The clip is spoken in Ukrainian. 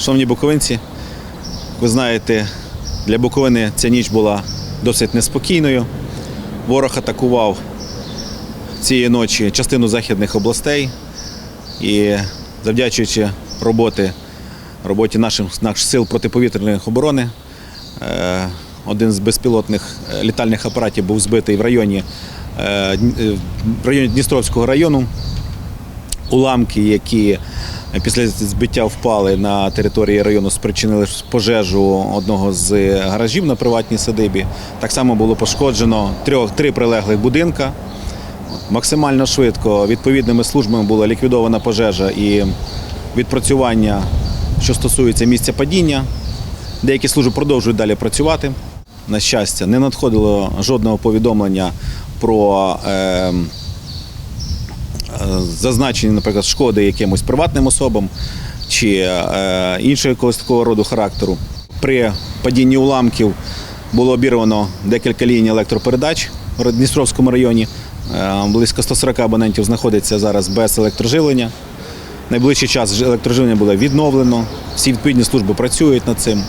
Шановні буковинці, ви знаєте, для Буковини ця ніч була досить неспокійною. Ворог атакував цієї ночі частину західних областей і завдячуючи роботи, роботі наших, наших сил протиповітряної оборони, е, один з безпілотних е, літальних апаратів був збитий в районі, е, в районі Дністровського району уламки, які після збиття впали на території району, спричинили пожежу одного з гаражів на приватній садибі. Так само було пошкоджено трьох, три прилеглих будинка. Максимально швидко відповідними службами була ліквідована пожежа і відпрацювання, що стосується місця падіння. Деякі служби продовжують далі працювати. На щастя, не надходило жодного повідомлення про. Е, зазначені, наприклад, шкоди якимось приватним особам чи е, іншого якогось такого роду характеру. При падінні уламків було обірвано декілька ліній електропередач в Дністровському районі. Е, Близько 140 абонентів знаходиться зараз без електроживлення. Найближчий час електроживлення буде відновлено. Всі відповідні служби працюють над цим.